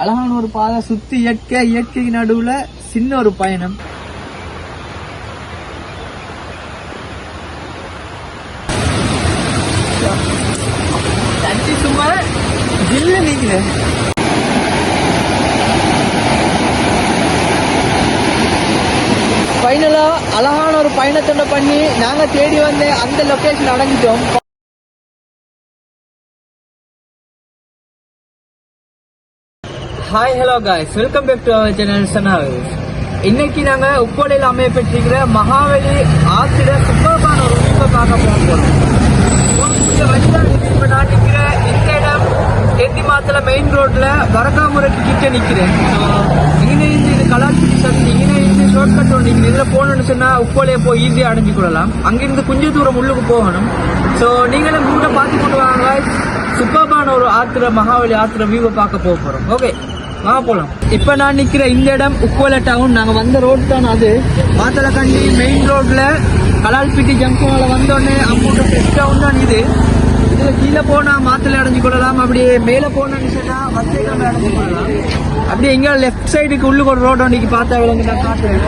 அழகான ஒரு பாதை சுத்தி இயற்கை இயற்கைக்கு நடுவுல சின்ன ஒரு பயணம். தண்ணி சும்மா ஜில்லு நீக்குது. ஃபைனலா அழகான ஒரு பயணத்தொண்டை பண்ணி நாங்க தேடி வந்து அந்த location அடைஞ்சிட்டோம். Hi hello guys welcome back to our channel சனாவேஸ் இன்னைக்கு நாங்கள் உப்போலையில் அமையப்பெற்றிருக்கிற மகாவலி ஆத்திர சுப்பமான ஒரு வீட்டை பார்க்க போக போகிறோம் இப்போ நான் நிற்கிற இந்த இடம் ஏத்தி மாத்துல மெயின் ரோட்டில் வரகாமுறைக்கு கிட்ட நிற்கிறேன் இங்கே இருந்து இது கலாச்சாரி சந்தி இங்கே இருந்து ஷார்ட் கட் ஒன்று நிற்குது இதில் போகணும்னு சொன்னால் உப்போலையை போய் ஈஸியாக அடைஞ்சு கொள்ளலாம். அங்கிருந்து கொஞ்சம் தூரம் உள்ளுக்கு போகணும். ஸோ நீங்களும் கூட பார்த்து கொண்டு வாங்க சூப்பர்பான ஒரு ஆத்திர மகாவலி ஆத்திர வியூவை பார்க்க போக போகிறோம் ஓகே வா போலாம். இப்ப நான் நிக்கிற இந்த இடம் உப்போல டவுன் நாங்க வந்த ரோடு தான் அது. மாத்தலக்கண்டி மெயின் ரோட்ல கலால்பிட்டி ஜங்ஷன்ல வந்தோடனே அம்மூட்ட ஃப்ரெஷ் டவுன் தான் இது. இதுல கீழே போனா மாத்தல அடைஞ்சு கொள்ளலாம். அப்படியே மேல போனோம்னு சொன்னா வசதிகள் அடைஞ்சு கொள்ளலாம். அப்படியே எங்க லெஃப்ட் சைடுக்கு உள்ளுக்கு ஒரு ரோடு அன்னைக்கு பார்த்தா விளங்கு நான் காட்டுறேன்.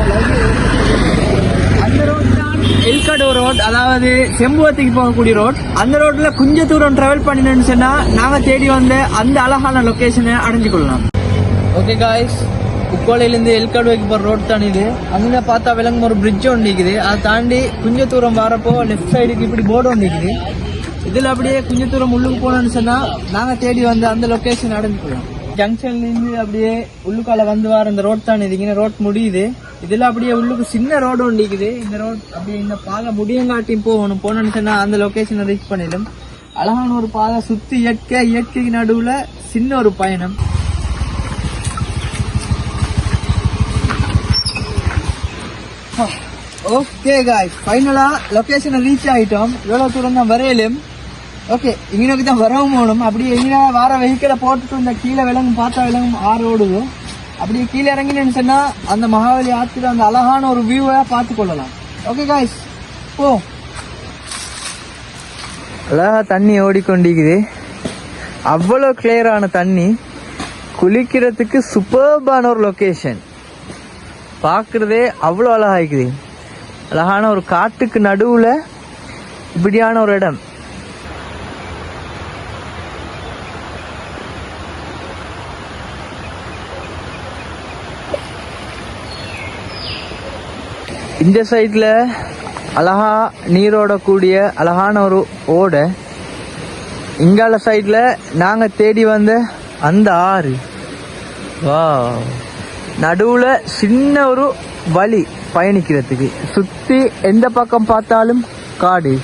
அந்த ரோடு தான் எல்காடு ரோட் அதாவது செம்புவத்துக்கு போகக்கூடிய ரோட் அந்த ரோட்ல கொஞ்ச தூரம் டிராவல் பண்ணினு சொன்னா நாங்க தேடி வந்த அந்த அழகான லொக்கேஷனை அடைஞ்சு கொள்ளலாம். ஓகே காய்ஸ் குக்கோலையிலேருந்து எல்காடு வைக்க போகிற ரோடு தான் இது அங்கே பார்த்தா விலங்கு ஒரு பிரிட்ஜ் ஒன்று நிற்குது அதை தாண்டி குஞ்ச தூரம் வரப்போ லெஃப்ட் சைடுக்கு இப்படி போர்டு ஒன்று நிற்குது இதில் அப்படியே கொஞ்ச தூரம் உள்ளுக்கு போனோம்னு சொன்னால் நாங்கள் தேடி வந்து அந்த லொக்கேஷன் அடைஞ்சுக்கலாம் ஜங்ஷன்லேருந்து அப்படியே உள்ளுக்கால வந்து வர இந்த ரோட் தான் இது இங்கே ரோட் முடியுது இதில் அப்படியே உள்ளுக்கு சின்ன ரோடு ஒன்று இந்த ரோட் அப்படியே இந்த பாதை முடியங்காட்டியும் போகணும் போனோம்னு சொன்னால் அந்த லொக்கேஷனை ரீச் பண்ணிடும் அழகான ஒரு பாதை சுற்றி இயற்கை இயற்கைக்கு நடுவில் சின்ன ஒரு பயணம் ஓகே காய்ஸ் ஃபைனலாக லொக்கேஷனை ரீச் ஆயிட்டோம். எவ்வளோ தூரம் தான் வரையிலும். ஓகே இங்கே தான் வரவும் போகணும் அப்படியே எங்கே வர வெஹிக்கிளை போட்டுட்டு இந்த கீழே விலங்கும் பார்த்தா விலங்கும் ஆறு ஓடுவோம் அப்படியே கீழே இறங்கினேன்னு சொன்னால் அந்த மகாவலி ஆற்றுல அந்த அழகான ஒரு வியூவை பார்த்து கொள்ளலாம். ஓகே காய்ஸ் போ. அழகா தண்ணி ஓடிக்கொண்டிருக்குது. அவ்வளோ கிளியரான தண்ணி. குளிக்கிறதுக்கு சூப்பர்பான ஒரு லொக்கேஷன் பார்க்குறதே அவ்வளோ அழகா இருக்குது அழகான ஒரு காட்டுக்கு நடுவில் இப்படியான ஒரு இடம். இந்த சைடில் அழகா நீரோடக்கூடிய அழகான ஒரு ஓடை. இங்கால சைடில் நாங்கள் தேடி வந்த அந்த ஆறு. வா நடுவில் சின்ன ஒரு வழி பயணிக்கிறதுக்கு. சுற்றி எந்த பக்கம் பார்த்தாலும் காடு.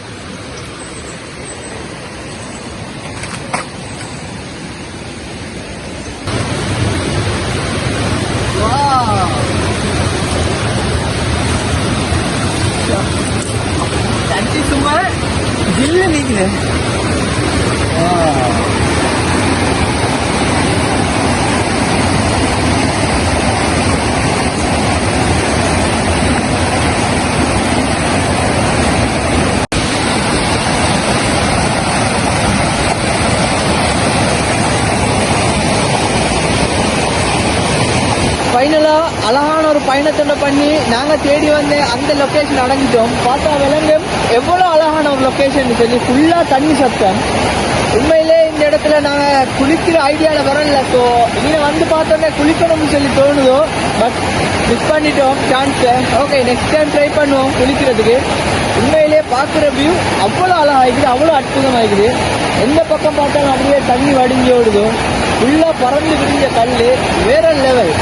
தண்ணி சும்மா ஜில்லு ஃபைனலா அழகான ஒரு பயணத்தை பண்ணி நாங்க தேடி வந்து அந்த லொகேஷன் அடைஞ்சிட்டோம். பார்த்தா விலங்கு எவ்வளவு அழகான ஒரு லொகேஷன் சொல்லி ஃபுல்லா தண்ணி சத்தம். உண்மையிலே இந்த இடத்துல நாங்க குளிக்கிற ஐடியால வரல. ஸோ இங்கே வந்து பார்த்தோன்னே குளிக்கணும்னு சொல்லி தோணுதோ பட் மிஸ் பண்ணிட்டோம் சான்ஸை ஓகே நெக்ஸ்ட் டைம் ட்ரை பண்ணுவோம் குளிக்கிறதுக்கு. உண்மையிலே பார்க்குற வியூ அவ்வளோ அழகாகிக்குது அவ்வளோ அற்புதமாகிக்குது எந்த பக்கம் பார்த்தாலும் அப்படியே தண்ணி வடிஞ்சு ஓடுதோ. ஃபுல்லாக பறந்து விரிஞ்ச கல் வேற லெவல்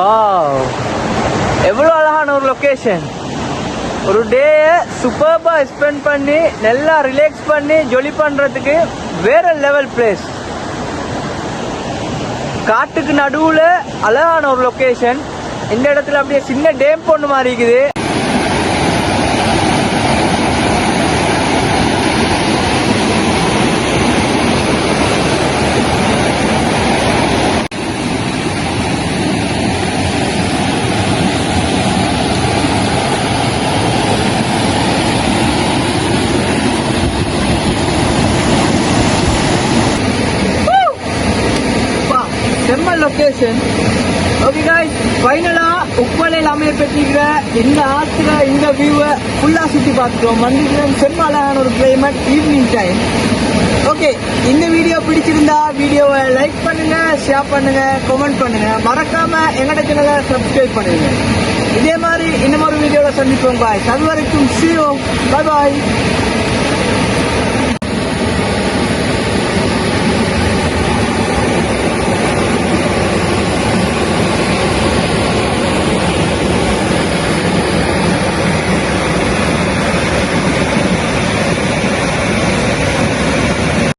வாவ் எவ்வளோ அழகான ஒரு லொக்கேஷன் ஒரு டேயை சூப்பர்பாக ஸ்பெண்ட் பண்ணி நல்லா ரிலாக்ஸ் பண்ணி ஜொலி பண்ணுறதுக்கு வேற லெவல் பிளேஸ் காட்டுக்கு நடுவில் அழகான ஒரு லொக்கேஷன் இந்த இடத்துல அப்படியே சின்ன டேம் பொண்ணு மாதிரி இருக்குது. லொகேஷன் ஓகே காய்ஸ் ஃபைனலா உப்பளையில் அமையப்பட்டிருக்கிற இந்த ஆத்துல இந்த வியூவை ஃபுல்லா சுத்தி பார்த்துட்டோம். மந்திரம் செம்ம அழகான ஒரு கிளைமேட் ஈவினிங் டைம் ஓகே இந்த வீடியோ பிடிச்சிருந்தா வீடியோவை லைக் பண்ணுங்க ஷேர் பண்ணுங்க கமெண்ட் பண்ணுங்க. மறக்காம எங்கட சேனலை சப்ஸ்கிரைப் பண்ணுங்க. இதே மாதிரி இன்னும் ஒரு வீடியோவில் சந்திப்போம் பாய் அது வரைக்கும் சீரோ பாய் பாய்